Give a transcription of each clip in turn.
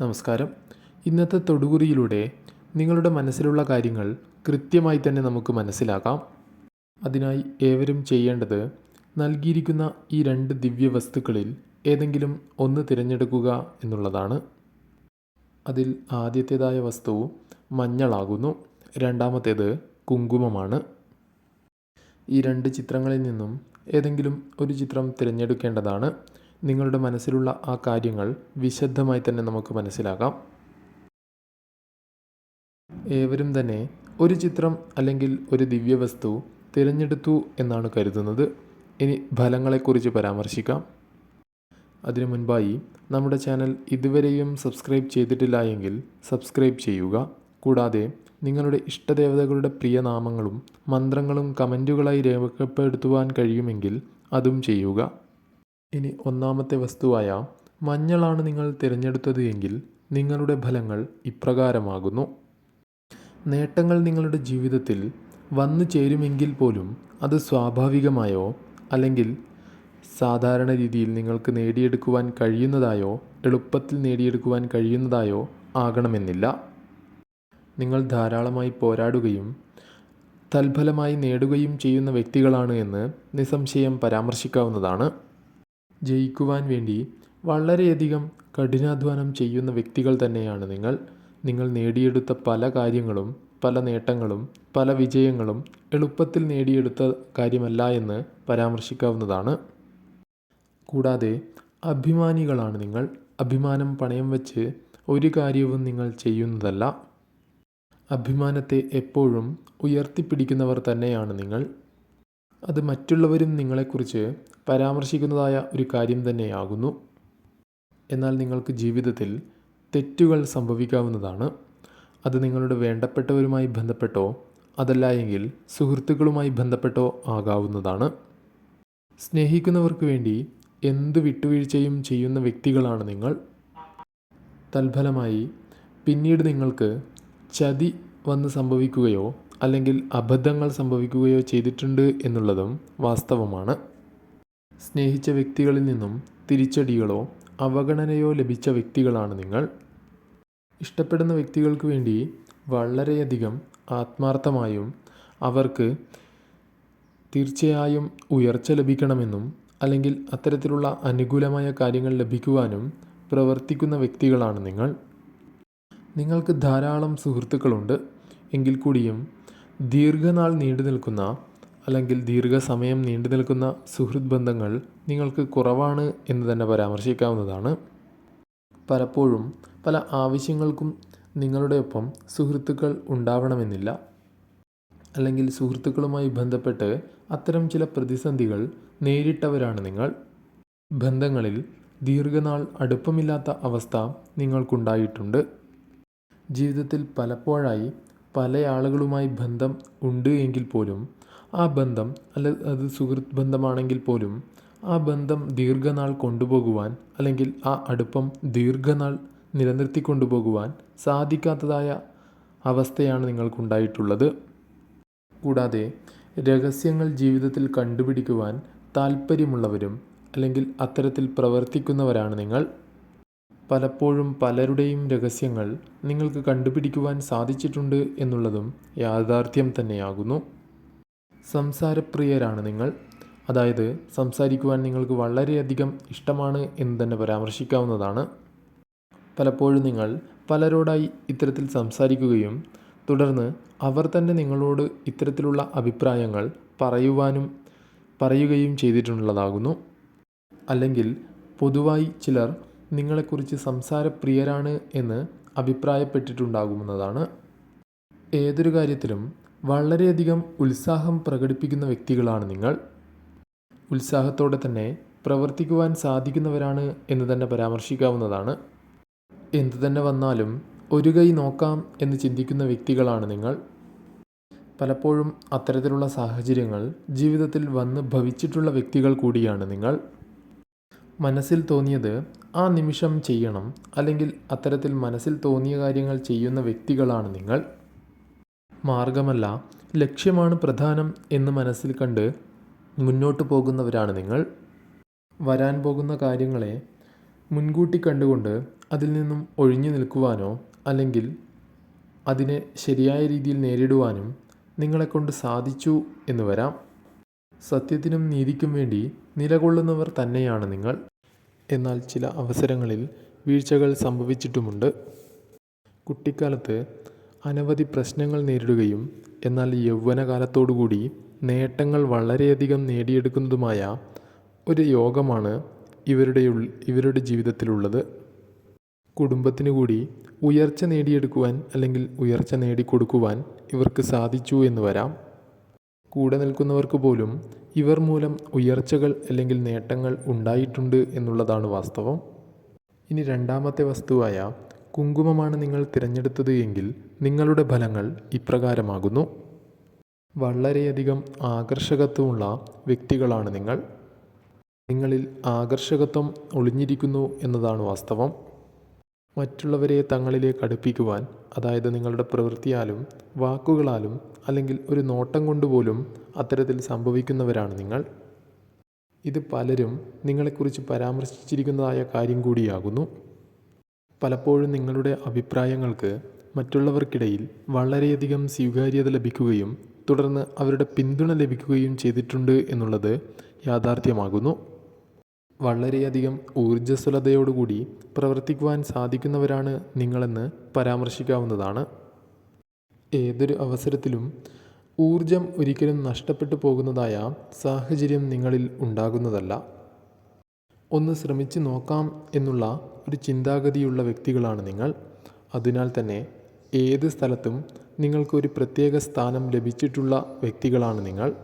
നമസ്കാരം. ഇന്നത്തെ തൊടുകുറിയിലൂടെ നിങ്ങളുടെ മനസ്സിലുള്ള കാര്യങ്ങൾ കൃത്യമായി തന്നെ നമുക്ക് മനസ്സിലാക്കാം. അതിനായി ഏവരും ചെയ്യേണ്ടത് നൽകിയിരിക്കുന്ന ഈ രണ്ട് ദിവ്യ വസ്തുക്കളിൽ ഏതെങ്കിലും ഒന്ന് തിരഞ്ഞെടുക്കുക എന്നുള്ളതാണ്. അതിൽ ആദ്യത്തേതായ വസ്തു മഞ്ഞളാകുന്നു. രണ്ടാമത്തേത് കുങ്കുമമാണ്. ഈ രണ്ട് ചിത്രങ്ങളിൽ നിന്നും ഏതെങ്കിലും ഒരു ചിത്രം തിരഞ്ഞെടുക്കേണ്ടതാണ്. നിങ്ങളുടെ മനസ്സിലുള്ള ആ കാര്യങ്ങൾ വിശദമായി തന്നെ നമുക്ക് മനസ്സിലാക്കാം. ഏവരും തന്നെ ഒരു ചിത്രം അല്ലെങ്കിൽ ഒരു ദിവ്യവസ്തു തിരഞ്ഞെടുത്തു എന്നാണ് കരുതുന്നത്. ഇനി ഫലങ്ങളെക്കുറിച്ച് പരാമർശിക്കാം. അതിനു മുൻപായി നമ്മുടെ ചാനൽ ഇതുവരെയും സബ്സ്ക്രൈബ് ചെയ്തിട്ടില്ല എങ്കിൽ സബ്സ്ക്രൈബ് ചെയ്യുക. കൂടാതെ നിങ്ങളുടെ ഇഷ്ടദേവതകളുടെ പ്രിയനാമങ്ങളും മന്ത്രങ്ങളും കമന്റുകളായി രേഖപ്പെടുത്തുവാൻ കഴിയുമെങ്കിൽ അതും ചെയ്യുക. ഇനി ഒന്നാമത്തെ വസ്തുവായ മഞ്ഞളാണ് നിങ്ങൾ തിരഞ്ഞെടുത്തത് എങ്കിൽ നിങ്ങളുടെ ഫലങ്ങൾ ഇപ്രകാരമാകുന്നു. നേട്ടങ്ങൾ നിങ്ങളുടെ ജീവിതത്തിൽ വന്നു ചേരുമെങ്കിൽ പോലും അത് സ്വാഭാവികമായോ അല്ലെങ്കിൽ സാധാരണ രീതിയിൽ നിങ്ങൾക്ക് നേടിയെടുക്കുവാൻ കഴിയുന്നതായോ എളുപ്പത്തിൽ നേടിയെടുക്കുവാൻ കഴിയുന്നതായോ ആകണമെന്നില്ല. നിങ്ങൾ ധാരാളമായി പോരാടുകയും തൽഫലമായി നേടുകയും ചെയ്യുന്ന വ്യക്തികളാണ് എന്ന് നിസ്സംശയം പരാമർശിക്കാവുന്നതാണ്. ജയിക്കുവാൻ വേണ്ടി വളരെയധികം കഠിനാധ്വാനം ചെയ്യുന്ന വ്യക്തികൾ തന്നെയാണ് നിങ്ങൾ. നിങ്ങൾ നേടിയെടുത്ത പല കാര്യങ്ങളും പല നേട്ടങ്ങളും പല വിജയങ്ങളും എളുപ്പത്തിൽ നേടിയെടുത്ത കാര്യമല്ല എന്ന് പരാമർശിക്കാവുന്നതാണ്. കൂടാതെ അഭിമാനികളാണ് നിങ്ങൾ. അഭിമാനം പണയം വെച്ച് ഒരു കാര്യവും നിങ്ങൾ ചെയ്യുന്നതല്ല. അഭിമാനത്തെ എപ്പോഴും ഉയർത്തിപ്പിടിക്കുന്നവർ തന്നെയാണ് നിങ്ങൾ. അത് മറ്റുള്ളവരും നിങ്ങളെക്കുറിച്ച് പരാമർശിക്കുന്നതായ ഒരു കാര്യം തന്നെയാകുന്നു. എന്നാൽ നിങ്ങൾക്ക് ജീവിതത്തിൽ തെറ്റുകൾ സംഭവിക്കാവുന്നതാണ്. അത് നിങ്ങളുടെ വേണ്ടപ്പെട്ടവരുമായി ബന്ധപ്പെട്ടോ അതല്ല എങ്കിൽ സുഹൃത്തുക്കളുമായി ബന്ധപ്പെട്ടോ ആകാവുന്നതാണ്. സ്നേഹിക്കുന്നവർക്ക് വേണ്ടി എന്ത് വിട്ടുവീഴ്ചയും ചെയ്യുന്ന വ്യക്തികളാണ് നിങ്ങൾ. തൽഫലമായി പിന്നീട് നിങ്ങൾക്ക് ചതി വന്ന് സംഭവിക്കുകയോ അല്ലെങ്കിൽ അബദ്ധങ്ങൾ സംഭവിക്കുകയോ ചെയ്തിട്ടുണ്ട് എന്നുള്ളതും വാസ്തവമാണ്. സ്നേഹിച്ച വ്യക്തികളിൽ നിന്നും തിരിച്ചടികളോ അവഗണനയോ ലഭിച്ച വ്യക്തികളാണ് നിങ്ങൾ. ഇഷ്ടപ്പെടുന്ന വ്യക്തികൾക്ക് വേണ്ടി വളരെയധികം ആത്മാർത്ഥമായും അവർക്ക് തീർച്ചയായും ഉയർച്ച ലഭിക്കണമെന്നും അല്ലെങ്കിൽ അത്തരത്തിലുള്ള അനുകൂലമായ കാര്യങ്ങൾ ലഭിക്കുവാനും പ്രവർത്തിക്കുന്ന വ്യക്തികളാണ് നിങ്ങൾ. നിങ്ങൾക്ക് ധാരാളം സുഹൃത്തുക്കളുണ്ട്. എങ്കിൽ കൂടിയും ദീർഘനാൾ നീണ്ടു നിൽക്കുന്ന അല്ലെങ്കിൽ ദീർഘസമയം നീണ്ടു നിൽക്കുന്ന സുഹൃത്ത് ബന്ധങ്ങൾ നിങ്ങൾക്ക് കുറവാണ് എന്ന് തന്നെ പരാമർശിക്കാവുന്നതാണ്. പലപ്പോഴും പല ആവശ്യങ്ങൾക്കും നിങ്ങളുടെ ഒപ്പം സുഹൃത്തുക്കൾ ഉണ്ടാവണമെന്നില്ല. അല്ലെങ്കിൽ സുഹൃത്തുക്കളുമായി ബന്ധപ്പെട്ട് അത്തരം ചില പ്രതിസന്ധികൾ നേരിട്ടവരാണ് നിങ്ങൾ. ബന്ധങ്ങളിൽ ദീർഘനാൾ അടുപ്പമില്ലാത്ത അവസ്ഥ നിങ്ങൾക്കുണ്ടായിട്ടുണ്ട്. ജീവിതത്തിൽ പലപ്പോഴായി പല ആളുകളുമായി ബന്ധം ഉണ്ട് എങ്കിൽ പോലും ആ ബന്ധം അല്ല അത് സുഹൃത്ത് ബന്ധമാണെങ്കിൽ പോലും ആ ബന്ധം ദീർഘനാൾ കൊണ്ടുപോകുവാൻ അല്ലെങ്കിൽ ആ അടുപ്പം ദീർഘനാൾ നിലനിർത്തി കൊണ്ടുപോകുവാൻ സാധിക്കാത്തതായ അവസ്ഥയാണ് നിങ്ങൾക്കുണ്ടായിട്ടുള്ളത്. കൂടാതെ രഹസ്യങ്ങൾ ജീവിതത്തിൽ കണ്ടുപിടിക്കുവാൻ താല്പര്യമുള്ളവരും അല്ലെങ്കിൽ അത്തരത്തിൽ പ്രവർത്തിക്കുന്നവരാണ് നിങ്ങൾ. പലപ്പോഴും പലരുടെയും രഹസ്യങ്ങൾ നിങ്ങൾക്ക് കണ്ടുപിടിക്കുവാൻ സാധിച്ചിട്ടുണ്ട് എന്നുള്ളതും യാഥാർത്ഥ്യം തന്നെയാകുന്നു. സംസാരപ്രിയരാണ് നിങ്ങൾ. അതായത് സംസാരിക്കുവാൻ നിങ്ങൾക്ക് വളരെയധികം ഇഷ്ടമാണ് എന്ന് തന്നെ പരാമർശിക്കാവുന്നതാണ്. പലപ്പോഴും നിങ്ങൾ പലരോടായി ഇത്തരത്തിൽ സംസാരിക്കുകയും തുടർന്ന് അവർ തന്നെ നിങ്ങളോട് ഇത്തരത്തിലുള്ള അഭിപ്രായങ്ങൾ പറയുവാനും പറയുകയും ചെയ്തിട്ടുള്ളതാകുന്നു. അല്ലെങ്കിൽ പൊതുവായി ചിലർ നിങ്ങളെക്കുറിച്ച് സംസാരപ്രിയരാണ് എന്ന് അഭിപ്രായപ്പെട്ടിട്ടുണ്ടാകുമെന്നതാണ് ഏതൊരു കാര്യത്തിലും വളരെയധികം ഉത്സാഹം പ്രകടിപ്പിക്കുന്ന വ്യക്തികളാണ് നിങ്ങൾ. ഉത്സാഹത്തോടെ തന്നെ പ്രവർത്തിക്കുവാൻ സാധിക്കുന്നവരാണ് എന്ന് തന്നെ പരാമർശിക്കാവുന്നതാണ്. എന്തു തന്നെ വന്നാലും ഒരു കൈ നോക്കാം എന്ന് ചിന്തിക്കുന്ന വ്യക്തികളാണ് നിങ്ങൾ. പലപ്പോഴും അത്തരത്തിലുള്ള സാഹചര്യങ്ങൾ ജീവിതത്തിൽ വന്ന് ഭവിച്ചിട്ടുള്ള വ്യക്തികൾ കൂടിയാണ് നിങ്ങൾ. മനസ്സിൽ തോന്നിയത് ആ നിമിഷം ചെയ്യണം അല്ലെങ്കിൽ അത്തരത്തിൽ മനസ്സിൽ തോന്നിയ കാര്യങ്ങൾ ചെയ്യുന്ന വ്യക്തികളാണ് നിങ്ങൾ. മാർഗമല്ല ലക്ഷ്യമാണ് പ്രധാനം എന്ന് മനസ്സിൽ കണ്ട് മുന്നോട്ട് പോകുന്നവരാണ് നിങ്ങൾ. വരാൻ പോകുന്ന കാര്യങ്ങളെ മുൻകൂട്ടി കണ്ടുകൊണ്ട് അതിൽ നിന്നും ഒഴിഞ്ഞു നിൽക്കുവാനോ അല്ലെങ്കിൽ അതിനെ ശരിയായ രീതിയിൽ നേരിടുവാനും നിങ്ങളെക്കൊണ്ട് സാധിച്ചു എന്ന് വരാം. സത്യത്തിനും നീതിക്കും വേണ്ടി നിലകൊള്ളുന്നവർ തന്നെയാണ് നിങ്ങൾ. എന്നാൽ ചില അവസരങ്ങളിൽ വീഴ്ചകൾ സംഭവിച്ചിട്ടുമുണ്ട്. കുട്ടിക്കാലത്ത് അനവധി പ്രശ്നങ്ങൾ നേരിടുകയും എന്നാൽ യൗവനകാലത്തോടുകൂടി നേട്ടങ്ങൾ വളരെയധികം നേടിയെടുക്കുന്നതുമായ ഒരു യോഗമാണ് ഇവരുടെ ഇവരുടെ ജീവിതത്തിലുള്ളത്. കുടുംബത്തിന് കൂടി ഉയർച്ച നേടിയെടുക്കുവാൻ അല്ലെങ്കിൽ ഉയർച്ച നേടിക്കൊടുക്കുവാൻ ഇവർക്ക് സാധിച്ചു എന്ന് വരാം. കൂടെ നിൽക്കുന്നവർക്ക് പോലും ഇവർ മൂലം ഉയർച്ചകൾ അല്ലെങ്കിൽ നേട്ടങ്ങൾ ഉണ്ടായിട്ടുണ്ട് എന്നുള്ളതാണ് വാസ്തവം. ഇനി രണ്ടാമത്തെ വസ്തുവായ കുങ്കുമമാണ് നിങ്ങൾ തിരഞ്ഞെടുത്തത് എങ്കിൽ നിങ്ങളുടെ ഫലങ്ങൾ ഇപ്രകാരമാകുന്നു. വളരെയധികം ആകർഷകത്വമുള്ള വ്യക്തികളാണ് നിങ്ങൾ. നിങ്ങളിൽ ആകർഷകത്വം ഒളിഞ്ഞിരിക്കുന്നു എന്നതാണ് വാസ്തവം. മറ്റുള്ളവരെ തങ്ങളിലേക്ക് അടുപ്പിക്കുവാൻ അതായത് നിങ്ങളുടെ പ്രവൃത്തിയാലും വാക്കുകളാലും അല്ലെങ്കിൽ ഒരു നോട്ടം കൊണ്ടുപോലും അത്തരത്തിൽ സംഭവിക്കുന്നവരാണ് നിങ്ങൾ. ഇത് പലരും നിങ്ങളെക്കുറിച്ച് പരാമർശിച്ചിരിക്കുന്നതായ കാര്യം കൂടിയാകുന്നു. പലപ്പോഴും നിങ്ങളുടെ അഭിപ്രായങ്ങൾക്ക് മറ്റുള്ളവർക്കിടയിൽ വളരെയധികം സ്വീകാര്യത ലഭിക്കുകയും തുടർന്ന് അവരുടെ പിന്തുണ ലഭിക്കുകയും ചെയ്തിട്ടുണ്ട് എന്നുള്ളത് യാഥാർത്ഥ്യമാകുന്നു. വളരെയധികം ഊർജസ്വലതയോടുകൂടി പ്രവർത്തിക്കുവാൻ സാധിക്കുന്നവരാണ് നിങ്ങളെന്ന് പരാമർശിക്കാവുന്നതാണ്. ഏതൊരു അവസരത്തിലും ഊർജം ഒരിക്കലും നഷ്ടപ്പെട്ടു പോകുന്നതായ സാഹചര്യം നിങ്ങളിൽ ഉണ്ടാകുന്നതല്ല. ഒന്ന് ശ്രമിച്ചു നോക്കാം എന്നുള്ള ഒരു ചിന്താഗതിയുള്ള വ്യക്തികളാണ് നിങ്ങൾ. അതിനാൽ തന്നെ ഏത് സ്ഥലത്തും നിങ്ങൾക്കൊരു പ്രത്യേക സ്ഥാനം ലഭിച്ചിട്ടുള്ള വ്യക്തികളാണ് നിങ്ങൾ.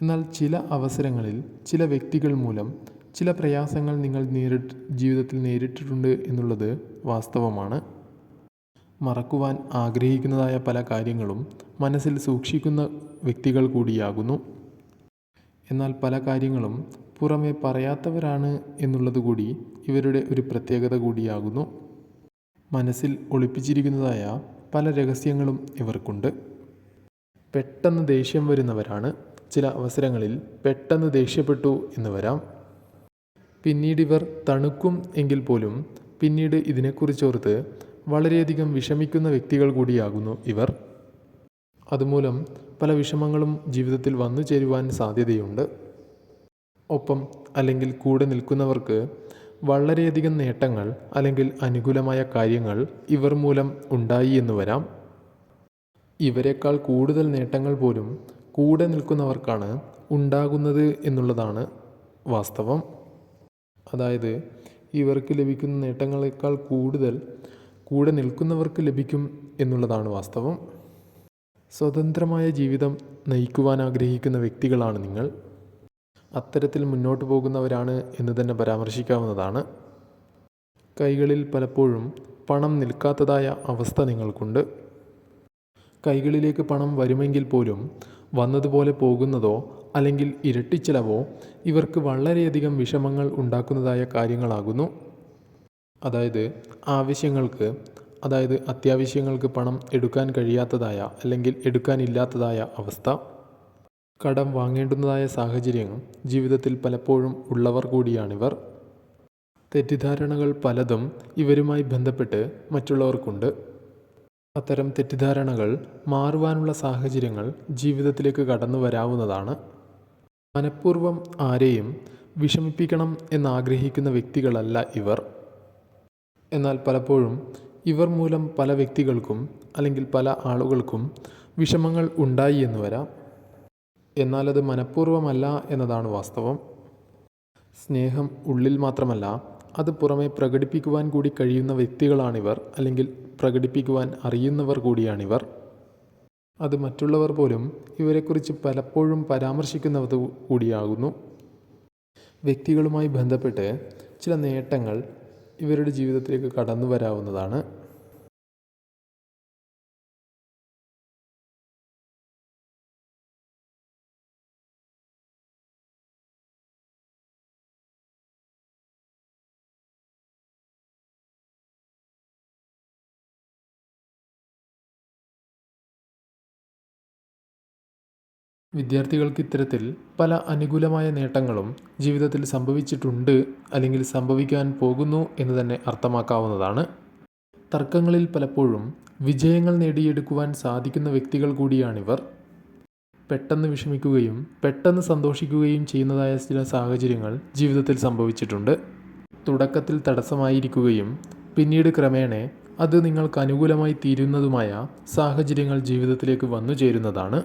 എന്നാൽ ചില അവസരങ്ങളിൽ ചില വ്യക്തികൾ മൂലം ചില പ്രയാസങ്ങൾ നിങ്ങൾ നേരിട്ട് ജീവിതത്തിൽ നേരിട്ടിട്ടുണ്ട് എന്നുള്ളത് വാസ്തവമാണ്. മറക്കുവാൻ ആഗ്രഹിക്കുന്നതായ പല കാര്യങ്ങളും മനസ്സിൽ സൂക്ഷിക്കുന്ന വ്യക്തികൾ കൂടിയാകുന്നു. എന്നാൽ പല കാര്യങ്ങളും പുറമെ പറയാത്തവരാണ് എന്നുള്ളത് കൂടി ഇവരുടെ ഒരു പ്രത്യേകത കൂടിയാകുന്നു. മനസ്സിൽ ഒളിപ്പിച്ചിരിക്കുന്നതായ പല രഹസ്യങ്ങളും ഇവർക്കുണ്ട്. പെട്ടെന്ന് ദേഷ്യം വരുന്നവരാണ്. ചില അവസരങ്ങളിൽ പെട്ടെന്ന് ദേഷ്യപ്പെട്ടു എന്ന് വരാം. പിന്നീട് ഇവർ തണുക്കും എങ്കിൽ പോലും പിന്നീട് ഇതിനെക്കുറിച്ചോർത്ത് വളരെയധികം വിഷമിക്കുന്ന വ്യക്തികൾ കൂടിയാകുന്നു ഇവർ. അതുമൂലം പല വിഷമങ്ങളും ജീവിതത്തിൽ വന്നു ചേരുവാൻ സാധ്യതയുണ്ട്. ഒപ്പം അല്ലെങ്കിൽ കൂടെ നിൽക്കുന്നവർക്ക് വളരെയധികം നേട്ടങ്ങൾ അല്ലെങ്കിൽ അനുകൂലമായ കാര്യങ്ങൾ ഇവർ മൂലം ഉണ്ടായി എന്ന് വരാം. ഇവരെക്കാൾ കൂടുതൽ നേട്ടങ്ങൾ പോലും കൂടെ നിൽക്കുന്നവർക്കാണ് ഉണ്ടാകുന്നത് എന്നുള്ളതാണ് വാസ്തവം. അതായത് ഇവർക്ക് ലഭിക്കുന്ന നേട്ടങ്ങളെക്കാൾ കൂടുതൽ കൂടെ നിൽക്കുന്നവർക്ക് ലഭിക്കും എന്നുള്ളതാണ് വാസ്തവം. സ്വതന്ത്രമായ ജീവിതം നയിക്കുവാൻ ആഗ്രഹിക്കുന്ന വ്യക്തികളാണ് നിങ്ങൾ. അത്തരത്തിൽ മുന്നോട്ട് പോകുന്നവരാണ് എന്ന് തന്നെ പരാമർശിക്കാവുന്നതാണ്. കൈകളിൽ പലപ്പോഴും പണം നിൽക്കാത്തതായ അവസ്ഥ നിങ്ങൾക്കുണ്ട്. കൈകളിലേക്ക് പണം വരുമെങ്കിൽ പോലും വന്നതുപോലെ പോകുന്നതോ അല്ലെങ്കിൽ ഇരട്ടിച്ചിലവോ ഇവർക്ക് വളരെയധികം വിഷമങ്ങൾ ഉണ്ടാക്കുന്നതായ കാര്യങ്ങളാകുന്നു. അതായത് ആവശ്യങ്ങൾക്ക് അതായത് അത്യാവശ്യങ്ങൾക്ക് പണം എടുക്കാൻ കഴിയാത്തതായ അല്ലെങ്കിൽ എടുക്കാനില്ലാത്തതായ അവസ്ഥ. കടം വാങ്ങേണ്ടുന്നതായ സാഹചര്യങ്ങൾ ജീവിതത്തിൽ പലപ്പോഴും ഉള്ളവർ കൂടിയാണിവർ. തെറ്റിദ്ധാരണകൾ പലതും ഇവരുമായി ബന്ധപ്പെട്ട് മറ്റുള്ളവർക്കുണ്ട്. അത്തരം തെറ്റിദ്ധാരണകൾ മാറുവാനുള്ള സാഹചര്യങ്ങൾ ജീവിതത്തിലേക്ക് കടന്നു വരാവുന്നതാണ്. മനഃപൂർവം ആരെയും വിഷമിപ്പിക്കണം എന്നാഗ്രഹിക്കുന്ന വ്യക്തികളല്ല ഇവർ. എന്നാൽ പലപ്പോഴും ഇവർ മൂലം പല വ്യക്തികൾക്കും അല്ലെങ്കിൽ പല ആളുകൾക്കും വിഷമങ്ങൾ ഉണ്ടായി എന്ന് വരാം. എന്നാൽ അത് മനഃപൂർവമല്ല എന്നതാണ് വാസ്തവം. സ്നേഹം ഉള്ളിൽ മാത്രമല്ല അത് പുറമെ പ്രകടിപ്പിക്കുവാൻ കൂടി കഴിയുന്ന വ്യക്തികളാണിവർ അല്ലെങ്കിൽ പ്രകടിപ്പിക്കുവാൻ അറിയുന്നവർ കൂടിയാണിവർ. അത് മറ്റുള്ളവർ പോലും ഇവരെക്കുറിച്ച് പലപ്പോഴും പരാമർശിക്കുന്നത് കൂടിയാകുന്നു. വ്യക്തികളുമായി ബന്ധപ്പെട്ട് ചില നേട്ടങ്ങൾ ഇവരുടെ ജീവിതത്തിലേക്ക് കടന്നു വരാവുന്നതാണ് വിദ്യാർത്ഥികൾക്ക് ഇത്തരത്തിൽ പല അനുകൂലമായ നേട്ടങ്ങളും ജീവിതത്തിൽ സംഭവിച്ചിട്ടുണ്ട് അല്ലെങ്കിൽ സംഭവിക്കാൻ പോകുന്നു എന്ന് തന്നെ അർത്ഥമാക്കാവുന്നതാണ്. തർക്കങ്ങളിൽ പലപ്പോഴും വിജയങ്ങൾ നേടിയെടുക്കുവാൻ സാധിക്കുന്ന വ്യക്തികൾ കൂടിയാണിവർ. പെട്ടെന്ന് വിഷമിക്കുകയും പെട്ടെന്ന് സന്തോഷിക്കുകയും ചെയ്യുന്നതായ ചില സാഹചര്യങ്ങൾ ജീവിതത്തിൽ സംഭവിച്ചിട്ടുണ്ട്. തുടക്കത്തിൽ തടസ്സമായിരിക്കുകയും പിന്നീട് ക്രമേണ അത് നിങ്ങൾക്ക് അനുകൂലമായി തീരുന്നതുമായ സാഹചര്യങ്ങൾ ജീവിതത്തിലേക്ക് വന്നു ചേരുന്നതാണ്